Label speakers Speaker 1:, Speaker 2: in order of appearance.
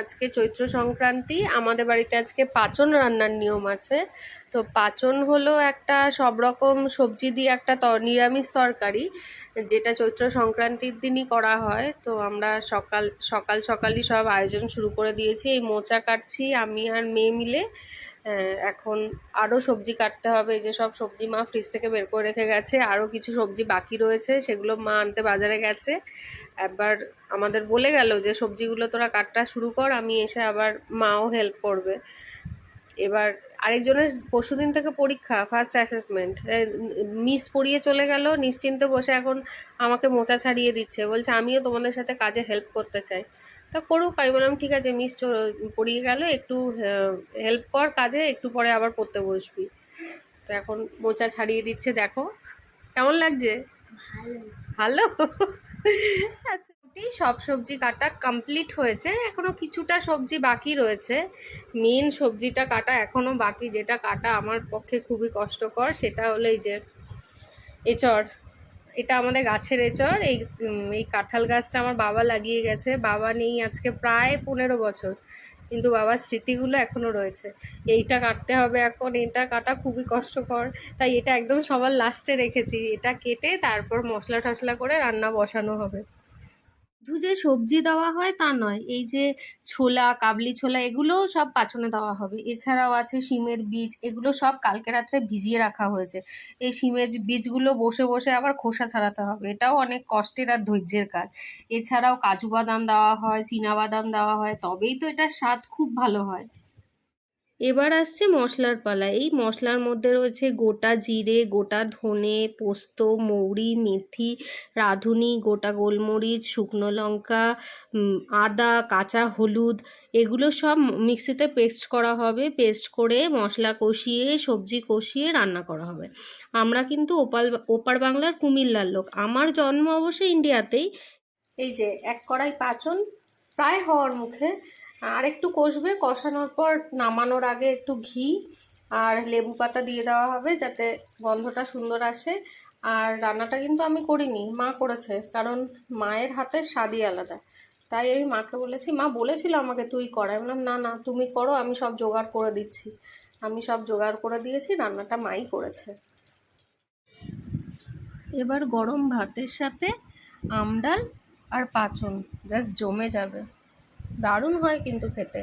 Speaker 1: আজকে চৈত্র সংক্রান্তি, আমাদের বাড়িতে আজকে পাচন রান্নার নিয়ম আছে। তো পাচন হলো একটা সব রকম সবজি দিয়ে একটা নিরামিষ তরকারি, যেটা চৈত্র সংক্রান্তির দিনই করা হয়। তো আমরা সকাল সকাল সকালই সব আয়োজন শুরু করে দিয়েছি। এই মোচা কাটছি আমি আর মেয়ে মিলে। এখন আরও সবজি কাটতে হবে যে সব সবজি মা ফ্রিজ থেকে বের করে রেখে গেছে আরও কিছু সবজি বাকি রয়েছে, সেগুলো মা আনতে বাজারে গেছে। একবার আমাদের বলে গেল যে সবজিগুলো তোরা কাটটা শুরু কর, আমি এসে আবার মাও হেল্প করবে। এবার আরেকজনের পরশুদিন থেকে পরীক্ষা ফার্স্ট অ্যাসেসমেন্ট মিস পড়িয়ে চলে গেল, নিশ্চিন্তে বসে এখন আমাকে মোচা ছাড়িয়ে দিচ্ছে, বলছে আমিও তোমাদের সাথে কাজে হেল্প করতে চাই। তা করুক আমি বললাম ঠিক আছে মিস পড়িয়ে গেল একটু হেল্প কর কাজে একটু পরে আবার পড়তে বসবি। তো এখন মোচা ছাড়িয়ে দিচ্ছে দেখো। কেমন লাগছে?
Speaker 2: ভালো।
Speaker 1: আচ্ছা সব সবজি কাটা কমপ্লিট হয়েছে এখনও কিছুটা সবজি বাকি রয়েছে। মেন সবজিটা কাটা এখনও বাকি যেটা কাটা আমার পক্ষে খুবই কষ্টকর সেটা হলো এই যে এচড়। এটা আমাদের গাছের এচর। এই এই কাঁঠাল গাছটা আমার বাবা লাগিয়ে গেছে। বাবা নেই আজকে প্রায় পনেরো বছর। কিন্তু বাবার স্মৃতিগুলো এখনও রয়েছে। এইটা কাটতে হবে এখন। এটা কাটা খুবই কষ্টকর। তাই এটা একদম সবার লাস্টে রেখেছি। এটা কেটে তারপর মশলা টশলা করে রান্না বসানো হবে। শুধু যে সবজি দেওয়া হয় তা নয়, এই যে ছোলা, কাবলি ছোলা, এগুলোও সব পাচনে দেওয়া হবে। এছাড়াও আছে শিমের বীজ, এগুলো সব কালকে রাত্রে ভিজিয়ে রাখা হয়েছে। এই শিমের বীজগুলো বসে বসে আবার খোসা ছাড়াতে হবে। এটাও অনেক কষ্টের আর ধৈর্যের কাজ। এছাড়াও কাজু বাদাম দেওয়া হয়, চীনা বাদাম দেওয়া হয়, তবেই তো এটার স্বাদ খুব ভালো হয়। এবার আসছে মশলার পালা। এই মশলার মধ্যে রয়েছে গোটা জিরে, গোটা ধনে, পোস্ত, মৌরি, মেথি, রাঁধুনি, গোটা গোলমরিচ, শুকনো লঙ্কা আদা, কাঁচা হলুদ। এগুলো সব মিক্সিতে পেস্ট করা হবে। পেস্ট করে মশলা কষিয়ে, সবজি কষিয়ে রান্না করা হবে। আমরা কিন্তু ওপাল, ওপার বাংলার কুমিল্লার লোক। আমার জন্ম অবশ্য ইন্ডিয়াতেই। এই যে এক কড়াই পাচন প্রায় হওয়ার মুখে আর একটু কষবে, কষানোর পর নামানোর আগে একটু ঘি আর লেবু পাতা দিয়ে দেওয়া হবে যাতে গন্ধটা সুন্দর আসে। আর রান্নাটা কিন্তু আমি করিনি, মা করেছে, কারণ মায়ের হাতের স্বাদই আলাদা। তাই আমি মাকে বলেছি, মা বলেছিল আমাকে তুই কর। বললাম, না না, তুমি করো, আমি সব জোগাড় করে দিচ্ছি। আমি সব জোগাড় করে দিয়েছি, রান্নাটা মাই করেছে। এবার গরম ভাতের সাথে আমডাল আর পাচন জাস্ট জমে যাবে। দারুণ হয় কিন্তু খেতে।